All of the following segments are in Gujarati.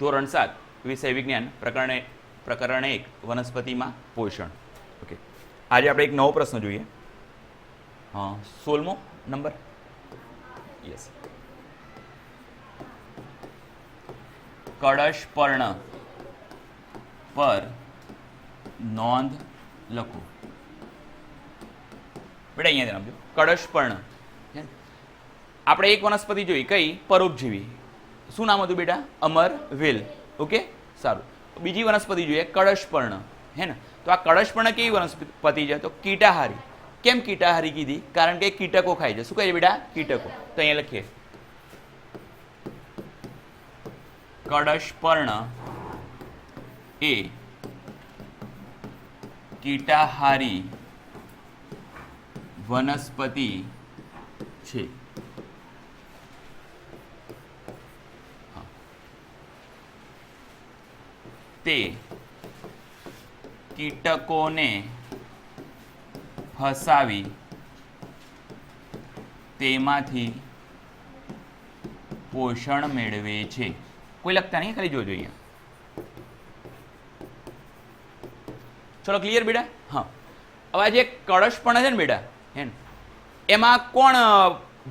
ધોરણ સાત, વિષય વિજ્ઞાન પ્રકરણ પ્રકરણ એક, વનસ્પતિમાં પોષણ. ઓકે આજે આપણે એક નવો પ્રશ્ન જોઈએ. હા, સોળમો નંબર? યસ કળશ પર્ણ પર નોંધ લખો. બેટા, અહીંયા ધ્યાન આપજો. કળશ પર્ણ. આપણે એક વનસ્પતિ જોઈ, કઈ? પરોપજીવી. શું નામ હતું બેટા? અમર વેલ. ઓકે? સારું. બીજી વનસ્પતિ જોઈએ, કળશપર્ણ. હે ને? તો આ કળશપર્ણ કેવી વનસ્પતિ છે? તો કીટાહારી. કેમ કીટાહારી કીધી? કારણ કે કીટકો ખાય છે. શું કહે છે બેટા? કીટકો. તો અહીંયા લખીએ. કળશપર્ણ એ કીટાહારી વનસ્પતિ છે. તે કીટકોને ફસાવી તેમાંથી પોષણ મેળવે છે. કોઈ લખતા નહીં? ખાલી જોજો અહીંયા. ચલો ક્લિયર બેટા? હા. હવે આ જે કળશ પણ છે ને બેટા, હે એમાં કોણ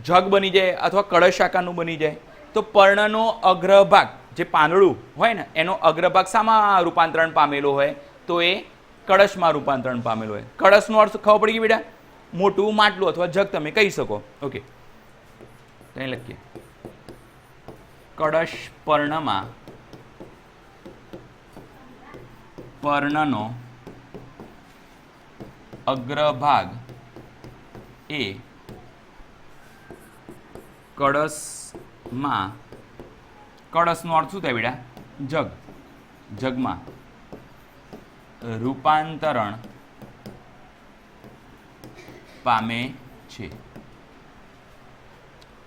જગ બની જાય અથવા કળશ આકારનું બની જાય? તો પર્ણનો અગ્રભાગ. જે પાંદડું હોય ને, એનો અગ્રભાગ શામાં રૂપાંતરણ પામેલો હોય, તો એ કળશમાં રૂપાંતરણ પામેલો હોય. કળશનો અર્થ ખબર પડી ગઈ બેટા? મોટું, માટલું અથવા જગ તમે કહી શકો. ઓકે અહીં લખીએ. કળશ પર્ણમાં પર્ણનો અગ્રભાગ એ કળશમાં કળશનો અર્થ શું થાય બેટા? જગ. જગમાં રૂપાંતરણ પામે છે.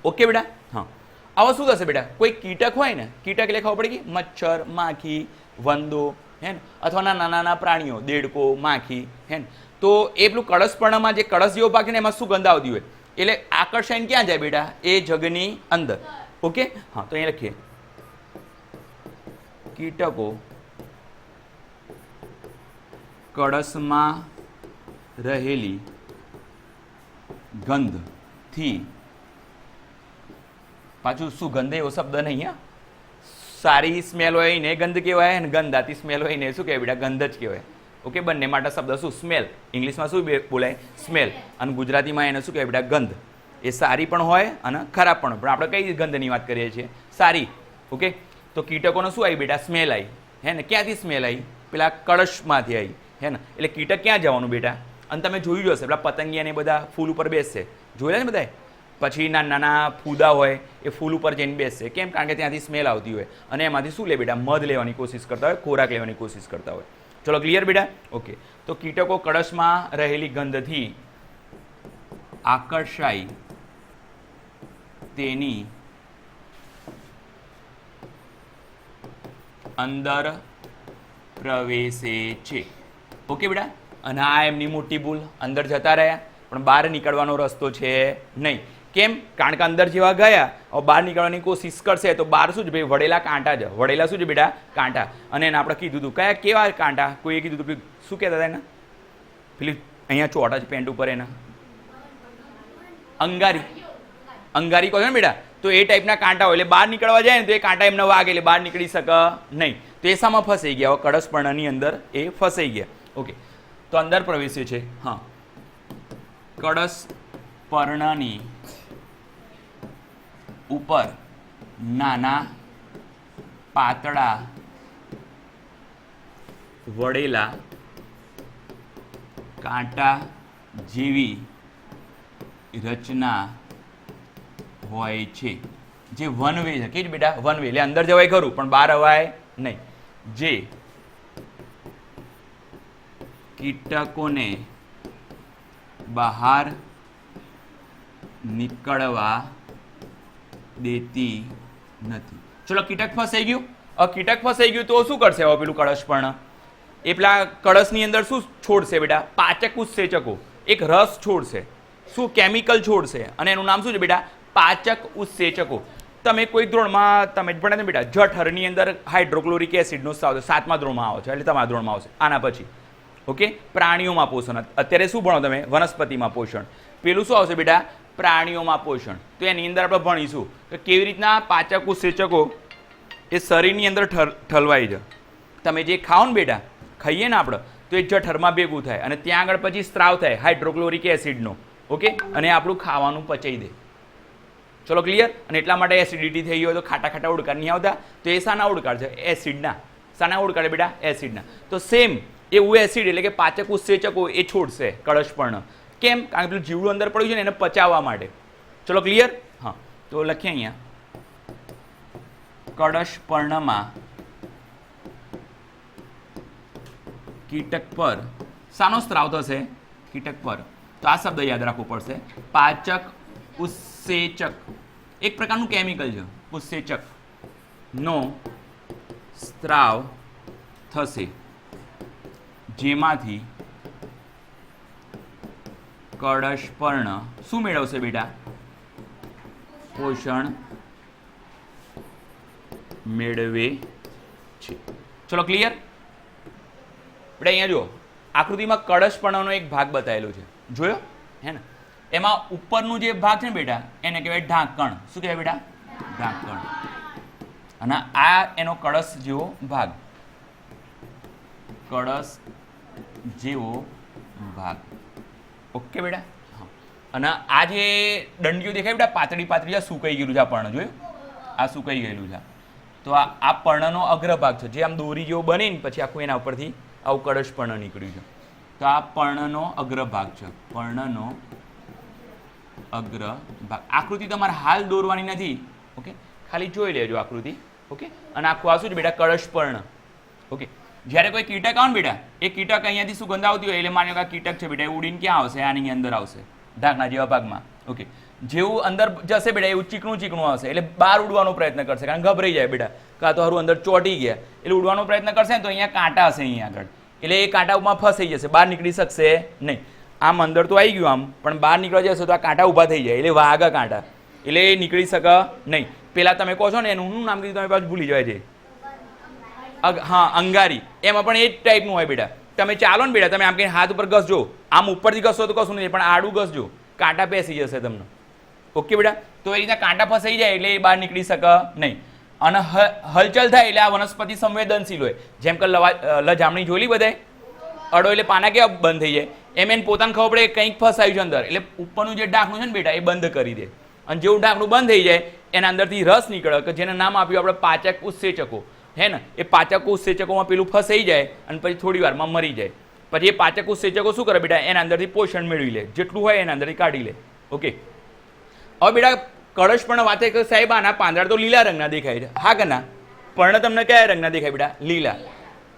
ઓકે બેટા? હા. આવા શું થશે બેટા? કોઈ કીટક હોય ને, કીટક એટલે ખબર પડી ગઈ? મચ્છર, માખી, વંદો, હે ને? અથવા નાના નાના પ્રાણીઓ, દેડકો, માખી, હે ને? તો એ પેલું કળશપર્ણમાં જે કળશ જેવો પાકે ને, એમાં સુગંધ આવતી હોય? એટલે આકર્ષણ ક્યાં જાય બેટા? એ જગની અંદર. ઓકે હા, તો અહીં લખીએ. કીટકો કળશમાં રહેલી ગંધથી પાછું સુગંધ એવો શબ્દ નહીં, હા? સારી સ્મેલ હોય ને ગંધ કહેવાય અને ગંધાતી સ્મેલ હોય ને શું કહેવાય બેટા? ગંધ જ કહેવાય. ઓકે, બંને માટે શબ્દ શું? સ્મેલ. ઇંગ્લિશમાં શું બોલાય? સ્મેલ. અને ગુજરાતીમાં એને શું કહેવાય બેટા? ગંધ. એ સારી પણ હોય અને ખરાબ પણ પણ આપણે કઈ ગંધની વાત કરીએ છીએ? સારી. ઓકે? તો કીટકોને શું આવી બેટા? સ્મેલ આવી. હે ને? ક્યાંથી સ્મેલ આવી? પેલા કળશમાંથી આવી. હે ને? એટલે કીટક ક્યાં જવાનું બેટા? અને તમે જોયું જશે પેલા પતંગિયા ને બધા ફૂલ ઉપર બેસશે. જોયેલા ને બધાએ પછી નાના નાના ફૂદા હોય, એ ફૂલ ઉપર જઈને બેસશે. કેમ? કારણ કે ત્યાંથી સ્મેલ આવતી હોય. અને એમાંથી શું લે બેટા? મધ લેવાની કોશિશ કરતા હોય, ખોરાક લેવાની કોશિશ કરતા હોય. ચલો ક્લિયર બેટા? ઓકે તો કીટકો કળશમાં રહેલી ગંધથી આકર્ષાય તેની અંદર પ્રવેશે છે. ઓકે બેટા? અને આ એમની મોટી ભૂલ. અંદર જતા રહ્યા. પણ બહાર નીકળવાનો રસ્તો છે નહીં. કેમ? કારણ કે અંદર જેવા ગયા બહાર નીકળવાની કોશિશ કરશે તો બહાર શું છે? ભાઈ, વડેલા કાંટા જ. વડેલા શું છે બેટા? કાંટા. અને એને આપણે કીધું હતું કયા, કેવા કાંટા? કોઈએ કીધું હતું શું કહેતા હતા એના? પેલી અહીંયા ચોટા છે, પેન્ટ ઉપર એના. અંગારી. અંગારી કહો ને બેટા? તો એ ટાઈપના કાંટા હોય. એટલે બહાર નીકળવા જાય ને તો એ કાંટા એમને વાગે એટલે બહાર નીકળી શકે નહીં. તો એ શામાં ફસાઈ ગયા. કળશપર્ણની અંદર એ ફસાઈ ગયા. ઓકે તો અંદર પ્રવેશ્યું છે. હા. કળશ પર્ણની ઉપર નાના પાતળા વડેલા કાંટા જેવી રચના હોય છે. જે વન વે છે. કે બેટા? વન વે એટલે અંદર જવાય ખરું, પણ બહાર અવાય નહીં. જે કીટકોને બહાર નીકળવા દેતી નથી. ચલો, કીટક ફસાઈ ગયું. અ, કીટક ફસાઈ ગયું તો શું કરશે? હવે પેલું કળશ પણ. એ પેલા કળશની અંદર શું છોડશે બેટા? પાચક ઉત્સેચકો. એક રસ છોડશે. શું? કેમિકલ છોડશે. અને એનું નામ શું છે બેટા? પાચક ઉત્સેચકો. તમે કોઈ ધોરણમાં તમે જ ભણ્યા બેટા, જઠરની અંદર હાઇડ્રોક્લોરિક એસિડનો સ્ત્રાવ. સાતમા ધોરણમાં આવો છો, એટલે તમારા ધોરણમાં આવશે. આના પછી, ઓકે? પ્રાણીઓમાં પોષણ. અત્યારે શું ભણો તમે? વનસ્પતિમાં પોષણ. પેલું શું આવશે બેટા? પ્રાણીઓમાં પોષણ. તો એની અંદર આપણે ભણીશું કે કેવી રીતના પાચક ઉત્સેચકો એ શરીરની અંદર ઠર ઠલવાઈ છે તમે જે ખાઓ ને બેટા, ખાઈએ ને આપણે, તો એ જઠરમાં ભેગું થાય અને ત્યાં આગળ પછી સ્ત્રાવ થાય, હાઇડ્રોક્લોરિક એસિડનો. ઓકે? અને આપણું ખાવાનું પચાવી દે. ચલો ક્લિયર અને એટલા માટે એસિડિટી થઈ હોય તો ખાટા ખાટા ઉડકાર નહીં આવતા. તો એ શાના ઉડકાર છે? એસિડના શાના ઉડકાર બેટા? એસિડના તો સેમ એવું એસિડ એટલે કે પાચક ઉત્સેચકો એ છોડશે કળશપર્ણ. કેમ? કારણ કે પેલું જીવડું અંદર પડ્યું છે ને એને પચાવવા માટે. ચલો ક્લિયર હા. તો લખીએ અહીંયા. કળશપર્ણમાં કીટક પર શાનો સ્ત્રાવ થશે? કીટક પર. તો આ શબ્દ યાદ રાખવો પડશે. પાચક ઉત્સેચક. એક પ્રકારનું કેમિકલ છે. ઉત્સેચક. નો સ્ત્રાવ થશે. જેમાંથી કળશપર્ણ શું મેળવશે બેટા? પોષણ મેળવે છે. ચલો ક્લિયર આપણે અહીંયા જુઓ. આકૃતિમાં કળશપર્ણનો એક ભાગ બતાવેલો છે. જોયો? હે ને? એમાં ઉપરનું જે ભાગ છે ને બેટા, એને કહેવાય ઢાંકણ. શું કહેવાય બેટા? ઢાંકણ. અને આ એનો કળશ જેવો ભાગ. કળશ જેવો ભાગ. ઓકે બેટા? અને આ જે દંડીઓ દેખાય બેટા, પાતળી પાતળી આ સુકાઈ ગયેલું છે આ પર્ણ, જોયું? આ સુકાઈ ગયેલું છે. તો આ આ પર્ણનો અગ્રભાગ છે. જે આમ દોરી જેવો બનીને પછી આખું એના ઉપરથી આવું કળશ પર્ણ નીકળ્યું છે. તો આ પર્ણનો અગ્રભાગ છે. પર્ણનો અગ્રભાગ આકૃતિ તમારે હાલ દોરવાની નથી ઓકે ખાલી જોઈ લેજો આકૃતિ ઓકે અને આખું આ શું છે બેટા કળશપર્ણ ઓકે જ્યારે કોઈ કીટક આવે ને બેટા, એ કીટક અહીંયાથી સુગંધ આવતી હોય? એટલે માન્યો કે આ કીટક છે બેટા, એ ઉડીને ક્યાં આવશે? આની અંદર આવશે ઢાંકણા જેવા ભાગમાં ઓકે જેવું અંદર જશે બેટા, એવું ચીકણું ચીકણું આવશે. એટલે બહાર ઉડવાનો પ્રયત્ન કરશે, કારણ ગભરાઈ જાય બેટા, કાં તો હારું અંદર ચોટી ગયા. એટલે ઉડવાનો પ્રયત્ન કરશે ને તો અહીંયા કાંટા હશે અહીંયા આગળ. એટલે એ કાંટામાં ફસાઈ જશે, બહાર નીકળી શકશે નહીં. આમ અંદર તો આવી ગયું આમ, પણ બહાર નીકળવા જશે તો આ કાંટા ઊભા થઈ જાય, એટલે વાગા કાંટા. એટલે એ નીકળી શકે નહીં. પેલા તમે કહો છો ને એનું, શું નામ કીધું તમે પાછું ભૂલી જાય છે. હા, અંગારી. એમાં પણ એ જ ટાઈપનું હોય બેટા. તમે ચાલો ને બેટા, તમે આમ કહીને હાથ ઉપર ઘસજો. આમ ઉપરથી ઘસશો તો કશું નહીં, પણ આડું ઘસજો. કાંટા પેસી જશે તમને. ઓકે બેટા? તો એ રીતના કાંટા ફસાઈ જાય એટલે એ બહાર નીકળી શકે નહીં. અને હલચલ થાય એટલે આ વનસ્પતિ સંવેદનશીલ હોય. જેમ કે લવા લજામણી જામણી જોઈ બધાય? અડો એટલે પાના કેવા બંધ થઈ જાય? એમ એને પોતાને ખબર પડે કંઈક ફસાયું છે અંદર. એટલે ઉપરનું જે ઢાંકણું છે ને બેટા, એ બંધ કરી દે. અને જેવું ઢાંકણું બંધ થઈ જાય, એના અંદરથી રસ નીકળે કે જેને નામ આપ્યું આપણે પાચક ઉત્સેચકો. હે ને? એ પાચક ઉત્સેચકોમાં પેલું ફસાઈ જાય અને પછી થોડી વારમાં મરી જાય. પછી એ પાચક ઉત્સેચકો શું કરે બેટા? એના અંદરથી પોષણ મેળવી લે. જેટલું હોય એના અંદરથી કાઢી લે. ઓકે? હવે બેટા, કળશ પણ વાતે કે સાહેબ, આના પાંદડા તો લીલા રંગના દેખાય છે. હા કે ના? પર્ણ તમને કયા રંગના દેખાય બેટા? લીલા.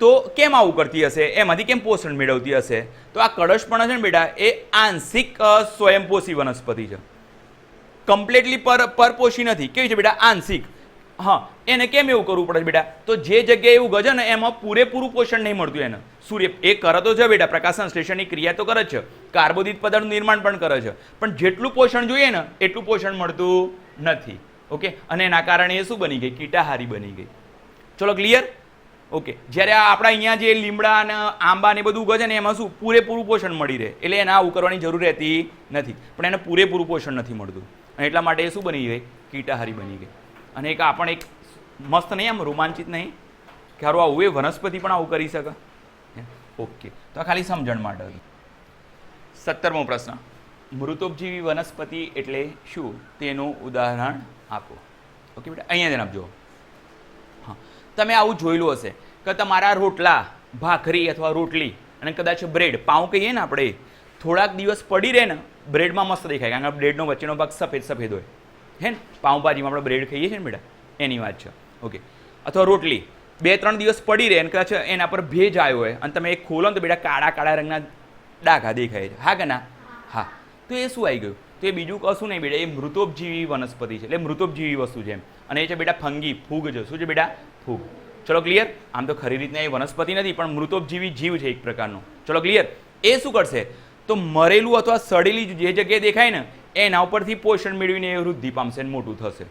તો કેમ આવું કરતી હશે? એમાંથી કેમ પોષણ મેળવતી હશે? તો આ કળશપણ છે ને બેટા, એ આંશિક સ્વયંપોષી વનસ્પતિ છે. કમ્પ્લીટલી પર, પરપોષી નથી. કેવી છે બેટા? આંશિક. હા, એને કેમ એવું કરવું પડે છે બેટા? તો જે જગ્યાએ એવું ગજે ને, એમાં પૂરેપૂરું પોષણ નહીં મળતું એને. સૂર્ય, એ કરે તો છે બેટા પ્રકાશ સંશ્લેષણની ક્રિયા તો કરે છે. કાર્બોદિત પદાર્થનું નિર્માણ પણ કરે છે. પણ જેટલું પોષણ જોઈએ ને, એટલું પોષણ મળતું નથી. ઓકે? અને એના કારણે એ શું બની ગઈ? કીટાહારી બની ગઈ. ચલો ક્લિયર ઓકે. જ્યારે આ આપણા અહીંયા જે લીમડા અને આંબા ને બધું ઉગે છે ને, એમાં શું પૂરેપૂરું પોષણ મળી રહે. એટલે એને આવું જરૂર રહેતી નથી. પણ એને પૂરેપૂરું પોષણ નથી મળતું. અને એટલા માટે એ શું બની ગઈ? કીટાહારી બની ગઈ. અને એક આપણ એક મસ્ત નહીં, આમ રોમાંચિત નહીં? કે હારું, આવું એ વનસ્પતિ પણ આવું કરી શકે? ઓકે. તો આ ખાલી સમજણ માટે સત્તરમો પ્રશ્ન. મૃતોપજીવી વનસ્પતિ એટલે શું? તેનું ઉદાહરણ આપો. ઓકે બેટા, અહીંયા જ આપજો તમે આવું જોયેલું હશે કે તમારા રોટલા, ભાખરી અથવા રોટલી અને કદાચ બ્રેડ, પાઉં કહીએ ને આપણે, થોડાક દિવસ પડી રહે ને, બ્રેડમાં મસ્ત દેખાય, કારણ કે બ્રેડનો વચ્ચેનો ભાગ સફેદ સફેદ હોય. હે ને? પાઉંભાજીમાં આપણે બ્રેડ ખાઈએ છીએ ને બેટા? એની વાત છે. ઓકે. અથવા રોટલી. બે, ત્રણ દિવસ પડી રહે અને કદાચ એના પર ભેજ આવ્યો હોય અને તમે એ ખોલો ને તો બેટા કાળા કાળા રંગના ડાઘા દેખાય છે. હા કે ના? હા. તો એ શું આવી ગયું? તો એ બીજું કશું નહીં બેટા, એ મૃતોપજીવી વનસ્પતિ છે, એટલે મૃતોપજીવી વસ્તુ છે અને એ છે બેટા ફંગી, ફૂગ છે. શું છે બેટા? ફૂગ. ચલો ક્લિયર આમ તો ખરી રીતના એ વનસ્પતિ નથી, પણ મૃતોપજીવી જીવ છે એક પ્રકારનો. ચલો ક્લિયર એ શું કરશે? તો મરેલું અથવા સડેલી જે જગ્યાએ દેખાય ને, એના ઉપરથી પોષણ મેળવીને એ વૃદ્ધિ પામશે અને મોટું થશે.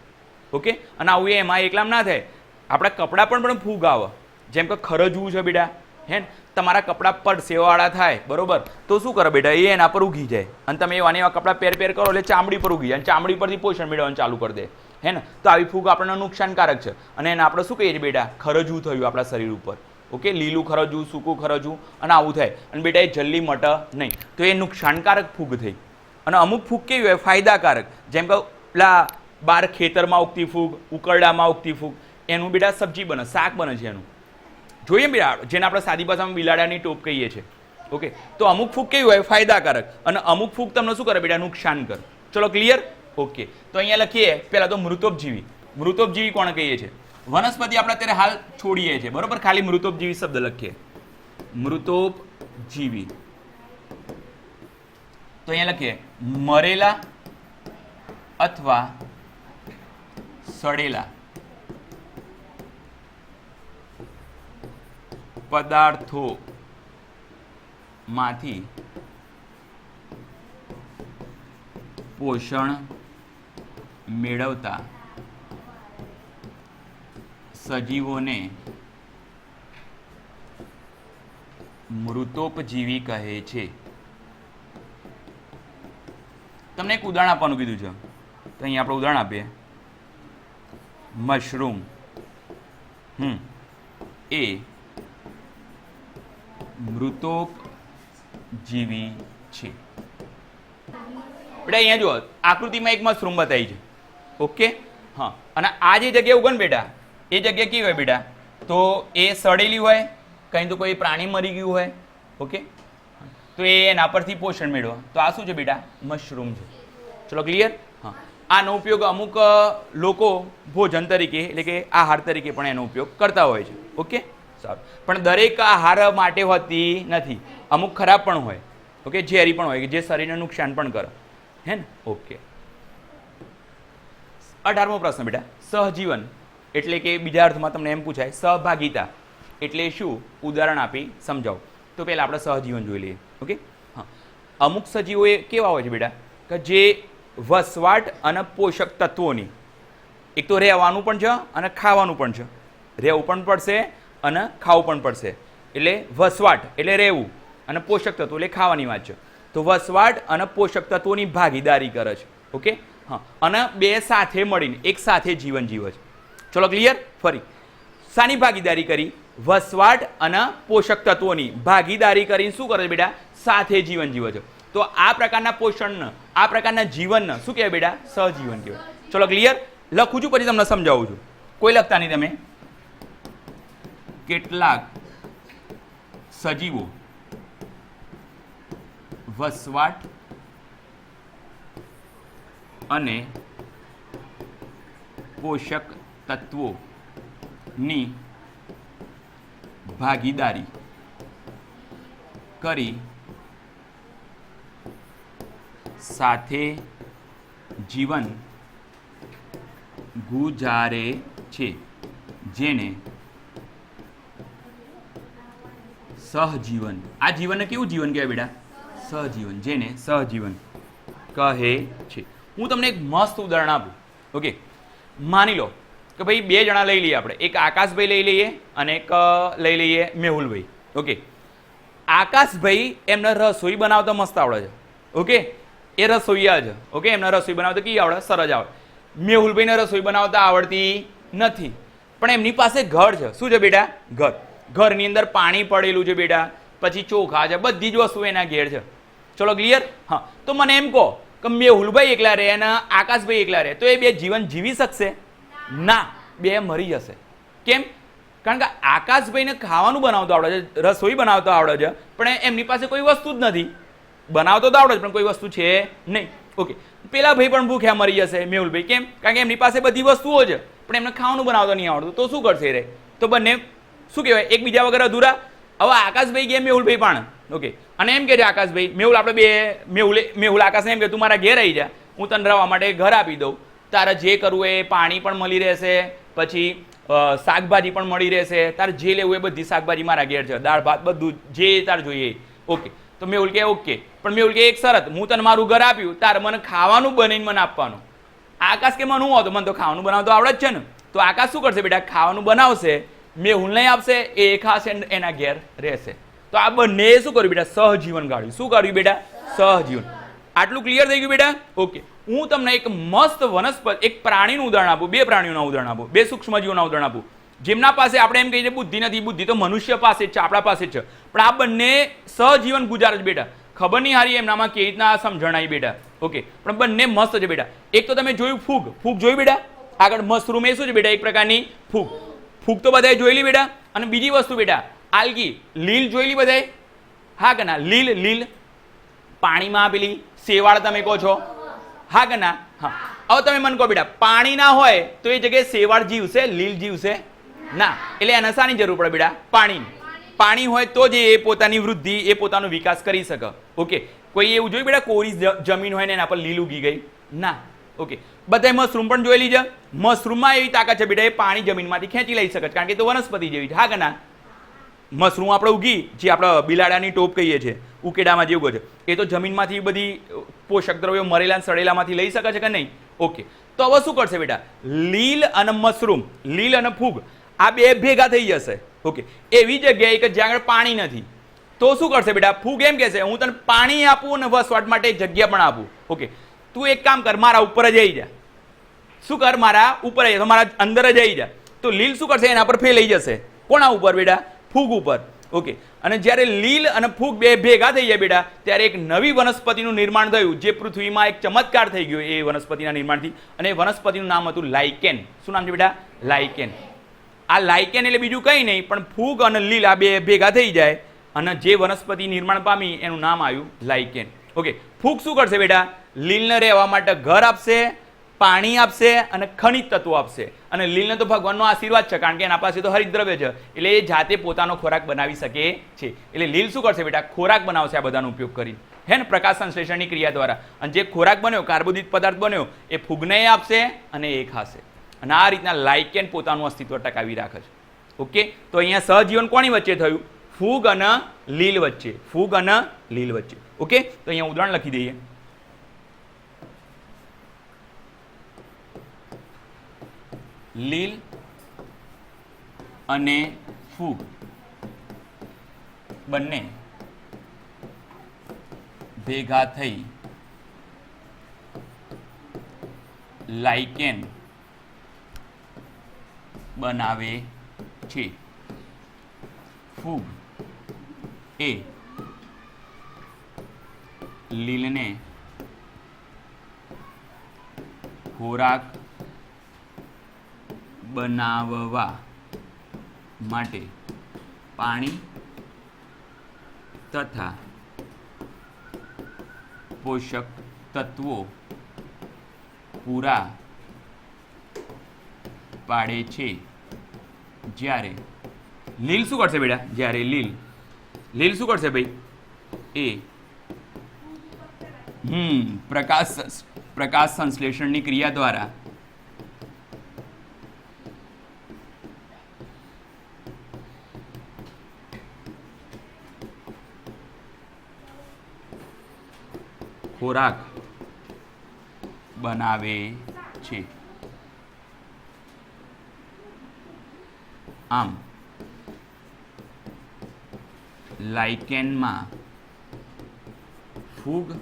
ઓકે? અને આવું એમાં એકલામ ના થાય. આપણા કપડાં પણ પણ ફૂગ આવે. જેમ કે ખરજવું છે બેટા. હે તમારા કપડાં પર સેવાવાળા થાય, બરોબર? તો શું કરે બેટા? એ એના પર ઉગી જાય. અને તમે એવા એવા કપડાં પહેર પેર કરો, એટલે ચામડી પર ઉગી જાય. અને ચામડી પરથી પોષણ મેળવવાનું ચાલુ કરી દે. હે ને? તો આવી ફૂગ આપણને નુકસાનકારક છે. અને એને આપણે શું કહીએ છીએ બેટા? ખરજવું થયું આપણા શરીર ઉપર. ઓકે? લીલું ખરજવું, સૂકું ખરજવું, અને આવું થાય. અને બેટા, એ જલ્દી મટે નહીં. તો એ નુકસાનકારક ફૂગ થઈ. અને અમુક ફૂગ કેવી હોય? ફાયદાકારક. જેમ કે પેલા બાર ખેતરમાં ઉગતી ફૂગ, ઉકરડામાં ઉગતી ફૂગ, એનું બેટા સબ્જી બને, શાક બને છે એનું. જોઈએ બિલાડો જેને આપણે સાદી ભાષામાં બિલાડાની ટોપ કહીએ છીએ. ઓકે તો અમુક ફૂગ કેવી હોય? ફાયદાકારક. અને અમુક ફૂગ તમને શું કરે બેટા? નુકસાન કર. ચલો ક્લિયર ઓકે તો અહીંયા લખીએ, પહેલાં તો મૃતોપજીવી. મૃતોપજીવી કોણ કહીએ છીએ? વનસ્પતિ આપણે અત્યારે હાલ છોડીએ છીએ. બરોબર? ખાલી મૃતોપજીવી શબ્દ લખીએ. મૃતોપજીવી. તો અહીંયા લખીએ, મરેલા અથવા સડેલા. પદાર્થો માંથી પોષણ મેળવતા સજીવોને મૃતોપજીવી કહે છે. તમને એક ઉદાહરણ આપવાનું કીધું છે. તો અહીં આપણે ઉદાહરણ આપીએ. મશરૂમ. હમ. એ મૃતોપજીવી છે. બેટા, અહીંયા જુઓ, આકૃતિમાં એક મશરૂમ બતાવી છે. ઓકે? હા. અને આ જે જગ્યા ઉગન બેટા, એ જગ્યા કેવી હોય બેટા? તો એ સડેલી હોય, કંઈ તો કોઈ પ્રાણી મરી ગયું હોય, ઓકે? તો એ એના પરથી પોષણ મેળવો. તો આ શું છે બેટા? મશરૂમ છે. ચલો, ક્લિયર? હા. આનો ઉપયોગ અમુક લોકો ભોજન તરીકે, એટલે કે આહાર તરીકે પણ એનો ઉપયોગ કરતા હોય છે. ઓકે? સારું. પણ દરેક આહાર માટે હોતી નથી. અમુક ખરાબ પણ હોય. ઓકે, ઝેરી પણ હોય કે જે શરીરને નુકસાન પણ કરે. હે ને? ઓકે. અઢારમો પ્રશ્ન બેટા. સહજીવન એટલે કે બીજા અર્થમાં તમને એમ પૂછાય, સહભાગિતા એટલે શું? ઉદાહરણ આપી, સમજાવો. તો પહેલાં આપણે સહજીવન જોઈ લઈએ. ઓકે? હા. અમુક સજીવો એ કેવા હોય છે બેટા? કે જે વસવાટ અને પોષક તત્વોની. એક તો રહેવાનું પણ છે અને ખાવાનું પણ છે. રહેવું પણ પડશે અને ખાવું પણ પડશે. એટલે વસવાટ, એટલે રહેવું અને પોષક તત્વો, એટલે ખાવાની વાત છે. તો વસવાટ અને પોષક તત્વોની ભાગીદારી કરે છે. ઓકે? હા. અને બે સાથે મળીને, એક સાથે જીવન જીવે છે. ચલો ક્લિયર? ફરી. શાની ભાગીદારી કરી? વસવાટ અને પોષક તત્વોની ભાગીદારી કરીને શું કરે છે બેટા? સાથે જીવન જીવે છે. તો આ પ્રકારના પોષણને, આ પ્રકારના જીવનને શું કહેવાય બેટા? સહજીવન કહેવાય. ચલો ક્લિયર? લખું છું, પછી તમને સમજાવું છું. કોઈ લખતા નહીં તમે? કેટલાક સજીવો વસવાટ અને પોષક તત્વોની ભાગીદારી કરી સાથે જીવન ગુજારે છે જેને સહજીવન. આ જીવનને કેવું જીવન કહેવાય બેટા? સહજીવન. જેને સહજીવન કહે છે. હું તમને એક મસ્ત ઉદાહરણ આપું. ઓકે? માની લો કે ભાઈ બે જણા લઈ લઈએ આપણે. એક આકાશભાઈ લઈ લઈએ અને એક લઈ લઈએ મેહુલભાઈ. ઓકે? આકાશભાઈ એમને રસોઈ બનાવતા મસ્ત આવડે છે. ઓકે? એ રસોઈયા છે ઓકે? એમને રસોઈ બનાવતા કઈ આવડે? સરસ આવડે. મેહુલભાઈને રસોઈ બનાવતા આવડતી નથી. પણ એમની પાસે ઘર છે. શું છે બેટા? ઘર. ઘરની અંદર પાણી પડેલું છે બેટા પછી ચોખા છે બધી જ વસ્તુ એના ઘેર છે. ચલો ક્લિયર હા. તો મને એમ કહો કે મેહુલભાઈ એકલા રહે અને આકાશભાઈ એકલા રહે તો એ બે જીવન જીવી શકશે? ના. બે મરી જશે. કેમ? કારણ કે આકાશભાઈને ખાવાનું બનાવતો આવડે છે રસોઈ બનાવતો આવડે છે પણ એમની પાસે કોઈ વસ્તુ જ નથી. બનાવતો તો આવડે છે પણ કોઈ વસ્તુ છે નહીં. ઓકે. પેલા ભાઈ પણ ભૂખ્યા મરી જશે મેહુલભાઈ. કેમ? કારણ કે એમની પાસે બધી વસ્તુઓ છે પણ એમને ખાવાનું બનાવતો નહીં આવડતું. તો શું કરશે રે તો બંને શું કહેવાય? એકબીજા વગર અધૂરા? હવે આકાશભાઈ ગયા મેહુલભાઈ પણ. ઓકે અને એમ કે આકાશભાઈ, મેહુલ, આપણે બે મેહુલે, મેહુલ આકાશને એમ કે, તું મારા ઘેર આવી જા. હું તને રહેવા માટે ઘર આપી દઉં. તારે જે કરવું એ પાણી પણ મળી રહેશે, પછી શાકભાજી પણ મળી રહેશે. તારે જે લેવું એ બધી શાકભાજી મારા ઘેર છે. દાળ, ભાત બધું જે તારે જોઈએ ઓકે તો મેહુલ કે ઓકે પણ મેહુલ કે, એક શરત. હું તને મારું ઘર આપ્યું. તારે મને ખાવાનું બનાવીને મને આપવાનું. આકાશ કે, મને હું હતો મને તો ખાવાનું બનાવતો આવડે જ છે ને. તો આકાશ શું કરશે બેટા? ખાવાનું બનાવશે. મેહુલ નહીં આપશે, એ ખાશે એના ઘેર રહેશે. તો આ બંને શું કર્યું બેટા? સહજીવન ગાળ્યું શું કર્યું બેટા? સહજીવન. આટલું ક્લિયર થઈ ગયું બેટા? ઓકે હું તમને એક મસ્ત વનસ્પતિ, એક પ્રાણીનું ઉદાહરણ આપું. બે પ્રાણીઓના ઉદાહરણ આપું. બે સૂક્ષ્મજીવોના ઉદાહરણ આપું. જેમના પાસે આપણે એમ કહીએ બુદ્ધિ નથી. બુદ્ધિ તો મનુષ્ય પાસે જ છે, આપણા પાસે જ છે. પણ આ બંને સહજીવન ગુજારે છે બેટા. ખબર નહીં હારી એમનામાં કેવી રીતના સમજણાય સમજણ બેટા. ઓકે પણ બંને મસ્ત છે બેટા. એક તો તમે જોયું ફૂગ. ફૂગ જોયું બેટા? આગળ મશરૂમ એ શું છે બેટા? એક પ્રકારની ફૂગ. ફૂગ તો બધાએ જોયેલી બેટા. અને બીજી વસ્તુ બેટા, આલગી, લીલ જોયેલી બધાએ હા કે ના? લીલ લીલ. પાણીમાં પેલી શેવાળ તમે કહો છો. હા કે ના? હા. હવે તમે મને કહો બેટા, પાણી ના હોય તો એ જગ્યાએ શેવાળ જીવશે, લીલ જીવશે? ના. એટલે એને શાની જરૂર પડે બેટા, પાણીની. પાણી હોય તો જ એ પોતાની વૃદ્ધિ, એ પોતાનો વિકાસ કરી શકે. ઓકે. કોઈ એવું જોયું બેટા, કોરી જમીન હોય ને એના પર લીલ ઉગી ગઈ? ના. ઓકે બધાએ મશરૂમ પણ જોયેલી છે મશરૂમમાં એવી તાકાત છે, બેટા, એ પાણી જમીનમાંથી ખેંચી લઈ શકે છે. કારણ કે તો વનસ્પતિ જેવી છે. હા કે ના? મશરૂમ આપણે ઉગી, જે આપણે બિલાડાની ટોપ કહીએ છીએ ઉકેડામાં જે ઉગે છે, એ તો જમીનમાંથી બધી પોષક દ્રવ્યો મરેલા સડેલામાંથી લઈ શકે છે કે નહીં? ઓકે તો હવે શું કરશે બેટા? લીલ અને મશરૂમ, લીલ અને ફૂગ, આ બે ભેગા થઈ જશે. ઓકે એવી જગ્યાએ કે જ્યાં આગળ પાણી નથી. તો શું કરશે બેટા? ફૂગ એમ કહેશે, હું તને પાણી આપું અને વસવાટ માટે જગ્યા પણ આપું. ઓકે તું એક કામ કર, મારા ઉપર જ આવી જા. શું કર મારા ઉપર આવી જા? મારા અંદર જ આવી જા. તો લીલ શું કરશે? એના પર ફેલાઈ જશે. કોના ઉપર બેટા? ફૂગ ઉપર. ઓકે. અને જ્યારે લીલ અને ફૂગ બે ભેગા થઈ જાય બેટા, ત્યારે એક નવી વનસ્પતિનું નિર્માણ થયું, જે પૃથ્વીમાં એક ચમત્કાર થઈ ગયો એ વનસ્પતિના નિર્માણથી. અને એ વનસ્પતિનું નામ હતું લાઇકેન. શું નામ છે બેટા? લાઇકેન. આ લાઇકેન એટલે બીજું કંઈ નહીં, પણ ફૂગ અને લીલ આ બે ભેગા થઈ જાય અને જે વનસ્પતિ નિર્માણ પામી એનું નામ આવ્યું લાઇકેન. ઓકે. ફૂગ શું કરશે બેટા? લીલને રહેવા માટે ઘર આપશે, પાણી આપશે અને ખનિજ તત્વો આપશે. અને લીલને તો ભગવાનનો આશીર્વાદ છે, કારણ કે એના પાસે તો હરિદ્રવ્ય છે. એટલે એ જાતે પોતાનો ખોરાક બનાવી શકે છે. એટલે લીલ શું કરશે બેટા? ખોરાક બનાવશે આ બધાનો ઉપયોગ કરી હે ને પ્રકાશ સંશ્લેષણની ક્રિયા દ્વારા. અને જે ખોરાક બન્યો, કાર્બોદિત પદાર્થ બન્યો, એ ફૂગને આપશે અને એ ખાશે. અને આ રીતના લાઇકેન પોતાનું અસ્તિત્વ ટકાવી રાખે છે. ઓકે? તો અહીંયા સહજીવન કોની વચ્ચે થયું? ફૂગ અને લીલ વચ્ચે. ફૂગ અને લીલ વચ્ચે. ઓકે? તો અહીંયા ઉદાહરણ લખી દઈએ. લીલ અને ફૂગ બંને ભેગા થઈ. લાઇકેન બનાવે છે. ફૂગ એ લીલને ખોરાક બનાવવા માટે પાણી તથા પોષક તત્વો પૂરા પાડે છે. જ્યારે લીલ શું કરશે બેટા? જ્યારે લીલ. લીલ શું કરશે ભાઈ? એ હમ, પ્રકાશ પ્રકાશ સંશ્લેષણની ક્રિયા દ્વારા ખોરાક બનાવે છે. આમ, લાઇકેનમાં ફૂગ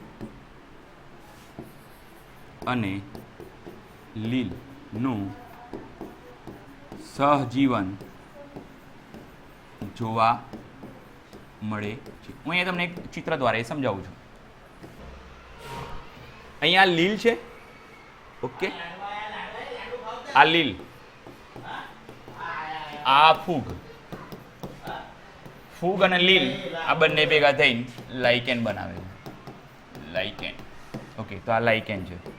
અને લીલનું સહજીવન જોવા મળે છે. હું અહીંયા તમને એક ચિત્ર દ્વારા એ સમજાવું છું. અહીંયા લીલ છે? ઓકે. આ લીલ. આ ફૂગ. ફૂગ અને લીલ આ બંને ભેગા થઈને લાઇકેન બનાવે છે. લાઇકેન. ઓકે, તો આ લાઇકેન છે.